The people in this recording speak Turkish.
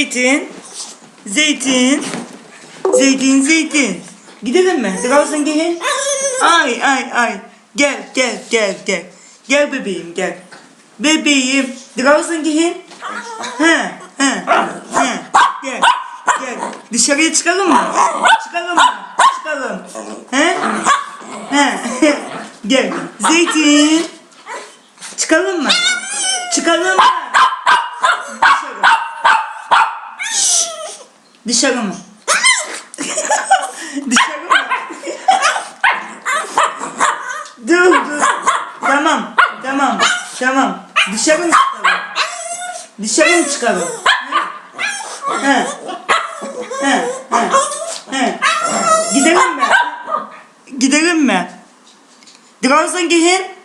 Zeytin. Zeytin. Zeytin, zeytin. Gidelim mi? Draußen gehen? Ay, ay, ay. Gel, gel, gel, gel. Gel bebeğim, gel. Bebeğim. Draußen gehen? He, he, he. Gel, gel. Dışarıya çıkalım mı? Çıkalım mı? Çıkalım. He? He. Gel. Zeytin. Çıkalım mı? Çıkalım mı? Dışarı. Şşş. Dışarı mı? Dışarı mı? dur dur. Tamam. Tamam. Tamam. Dışarı mı çıkalım? Dışarı mı çıkalım? He. He. He. He. Gidelim mi? Gidelim mi? Draußen gehen?